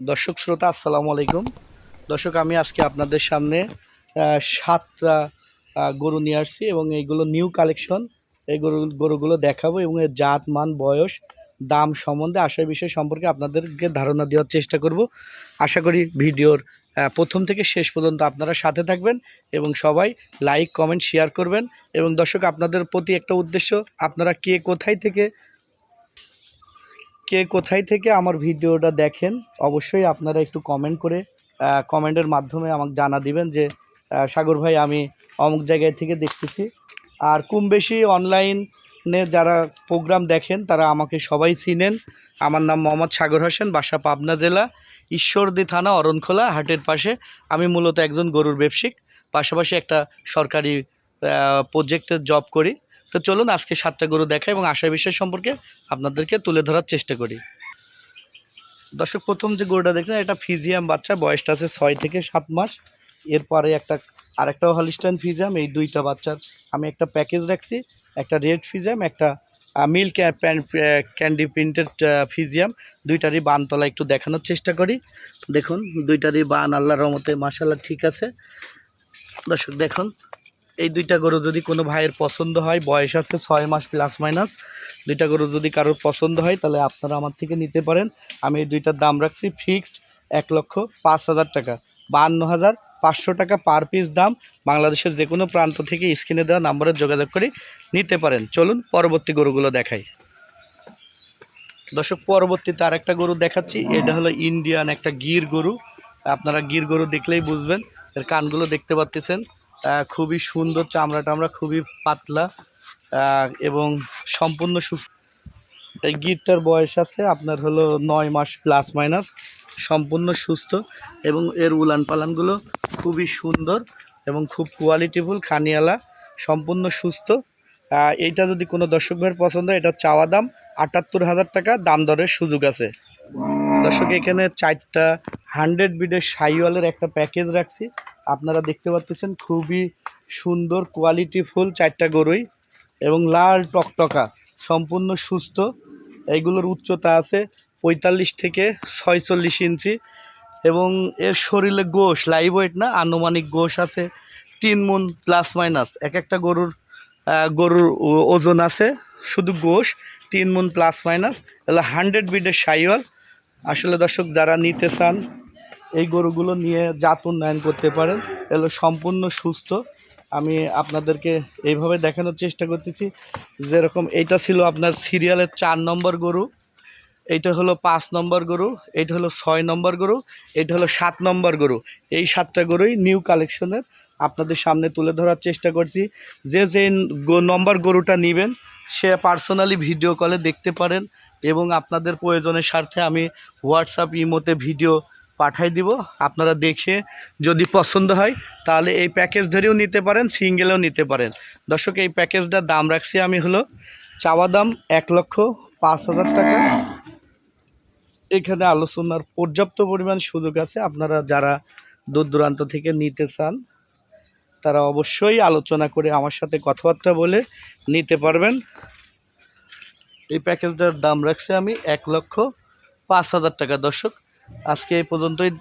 দর্শক শ্রোতা, আসসালামু আলাইকুম। দর্শক, আমি আজকে আপনাদের সামনে সাতটা গরু নিয়ে আসছি এবং এইগুলো নিউ কালেকশন এই গরু, গরুগুলো দেখাবো এবং এর জাত, মান, বয়স, দাম সম্বন্ধে আশার বিষয় সম্পর্কে আপনাদেরকে ধারণা দেওয়ার চেষ্টা করব। আশা করি ভিডিওর প্রথম থেকে শেষ পর্যন্ত আপনারা সাথে থাকবেন এবং সবাই লাইক কমেন্ট শেয়ার করবেন। এবং দর্শক, আপনাদের প্রতি একটা উদ্দেশ্য, আপনারা কে কোথায় থেকে কে কোথায় থেকে আমার ভিডিওটা দেখেন, অবশ্যই আপনারা একটু কমেন্ট করে কমেন্টের মাধ্যমে আমাকে জানা দিবেন যে সাগর ভাই আমি অমুক জায়গায় থেকে দেখতেছি। আর কম বেশি অনলাইনে যারা প্রোগ্রাম দেখেন, তারা আমাকে সবাই চিনেন। আমার নাম মোহাম্মদ সাগর হোসেন, বাসা পাবনা জেলা, ঈশ্বরদী থানা, অরণখোলা, হাটের পাশে। আমি মূলত একজন গরুর ব্যবসায়িক, পাশাপাশি একটা সরকারি প্রজেক্টের জব করি। তো চলুন আজকে সাতটা গরু দেখা এবং আশা বিষয় সম্পর্কে আপনাদেরকে তুলে ধরার চেষ্টা করি। দর্শক, প্রথম যে গরুটা দেখছেন, এটা ফিজিয়াম বাচ্চা, বয়সটা আছে ছয় থেকে সাত মাস। এরপরে একটা, আরেকটা হলিস্টাইন ফিজিয়াম, এই দুইটা বাচ্চার। আমি একটা প্যাকেজ রাখছি, একটা রেড ফিজিয়াম, একটা মিল্ক ক্যান্ডি প্রিন্টেড ফিজিয়াম। দুইটারই বানতলা একটু দেখানোর চেষ্টা করি। দেখুন, দুইটারই বান, আল্লাহর রহমতে মাসাল্লাহ ঠিক আছে। দর্শক, দেখুন এই দুইটা গরু যদি কোনো ভাইয়ের পছন্দ হয়, বয়স আছে ছয় মাস প্লাস মাইনাস দুইটা গরু যদি কারোর পছন্দ হয়, তাহলে আপনারা আমার থেকে নিতে পারেন। আমি এই দুইটার দাম রাখছি ফিক্সড এক লক্ষ পাঁচ হাজার টাকা। বাহান্ন হাজার পাঁচশো টাকা পার পিস দাম। বাংলাদেশের যে কোনো প্রান্ত থেকে স্ক্রিনে দেওয়া নাম্বারে যোগাযোগ করে নিতে পারেন। চলুন পরবর্তী গরুগুলো দেখাই। দর্শক, পরবর্তীতে আরেকটা গরু দেখাচ্ছি। এটা হলো ইন্ডিয়ান একটা গির গরু। আপনারা গির গরু দেখলেই বুঝবেন। এর কানগুলো দেখতে পাচ্ছেন। খুবই সুন্দর চামড়া টামড়া খুবই পাতলা এবং সম্পূর্ণ সুস্থ এই গিরটার বয়স আছে আপনার হলো নয় মাস প্লাস মাইনাস সম্পূর্ণ সুস্থ, এবং এর উলান পালানগুলো খুবই সুন্দর এবং খুব কোয়ালিটিফুল খানিয়ালা, সম্পূর্ণ সুস্থ। এইটা যদি কোনো দর্শক ভাইয়ের পছন্দ এটা চাওয়া দাম আটাত্তর হাজার টাকা, দাম দরের সুযোগ আছে। দর্শক, এখানে চারটা হান্ড্রেড বিডের সাইওয়ালের একটা প্যাকেজ রাখছি। আপনারা দেখতে পাচ্ছেন খুবই সুন্দর কোয়ালিটিফুল চারটা গরুই এবং লাল টকটকা, সম্পূর্ণ সুস্থ। এইগুলোর উচ্চতা আছে পঁয়তাল্লিশ থেকে ছয়চল্লিশ ইঞ্চি এবং এর শরীরে গোশ লাইভ ওয়েট না, আনুমানিক গোশ আছে তিন মন প্লাস মাইনাস এক একটা গরুর গরুর ওজন আছে শুধু গোশ, তিন মন প্লাস মাইনাস এগুলো হান্ড্রেড বিডের সাইওয়াল আসলে দর্শক, যারা নিতে চান, এই গরুগুলো নিয়ে জাত উন্নয়ন করতে পারেন। এগুলো সম্পূর্ণ সুস্থ। আমি আপনাদেরকে এইভাবে দেখানোর চেষ্টা করতেছি। যেরকম এইটা ছিল আপনার সিরিয়ালের চার নম্বর গরু, এইটা হলো পাঁচ নম্বর গরু, এইটা হলো ছয় নম্বর গরু, এইটা হলো সাত নম্বর গরু। এই সাতটা গরুই নিউ কালেকশনের আপনাদের সামনে তুলে ধরার চেষ্টা করছি। যে যে নম্বর গরুটা নেবেন, সে পার্সোনালি ভিডিও কলে দেখতে পারেন। এবং আপনাদের প্রয়োজনের স্বার্থে আমি হোয়াটসঅ্যাপ ইমোতে ভিডিও পাঠাই দিব। আপনারা দেখে যদি পছন্দ হয়, তাহলে এই প্যাকেজ ধরেও নিতে পারেন সিঙ্গেলেও নিতে পারেন। দর্শক, এই প্যাকেজটার দাম রাখছি আমি হলো চাওয়া দাম এক লক্ষ পাঁচ হাজার টাকা। এখানে আলোচনার পর্যাপ্ত পরিমাণ সুযোগ আছে। আপনারা যারা দূর দূরান্ত থেকে নিতে চান, তারা অবশ্যই আলোচনা করে আমার সাথে কথাবার্তা বলে নিতে পারবেন। এই প্যাকেজটার দাম রাখছি আমি এক লক্ষ পাঁচ হাজার টাকা। দর্শক, আজকে এই পর্যন্তই।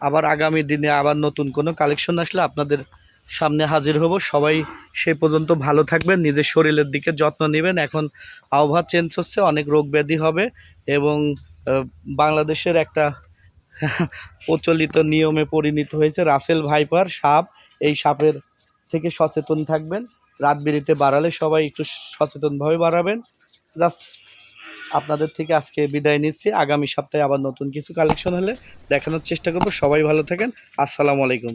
আবার আগামী দিনে আবার নতুন কোনো কালেকশন আসলে আপনাদের সামনে হাজির হব। সবাই সেই পর্যন্ত ভালো থাকবেন, নিজের শরীরের দিকে যত্ন নেবেন। এখন আবহাওয়া চেঞ্জ হচ্ছে, অনেক রোগ ব্যাধি হবে এবং বাংলাদেশের একটা প্রচলিত নিয়মে পরিণত হয়েছে, রাসেল ভাইপার সাপ। এই সাপের থেকে সচেতন থাকবেন। রাত বিরিতে বাড়ালে সবাই একটু সচেতনভাবে বাড়াবেন। জাস্ট আপনাদের থেকে আজকে বিদায় নিচ্ছি। আগামী সপ্তাহে আবার নতুন কিছু কালেকশন হলে দেখানোর চেষ্টা করব। সবাই ভালো থাকেন। আসসালামু আলাইকুম।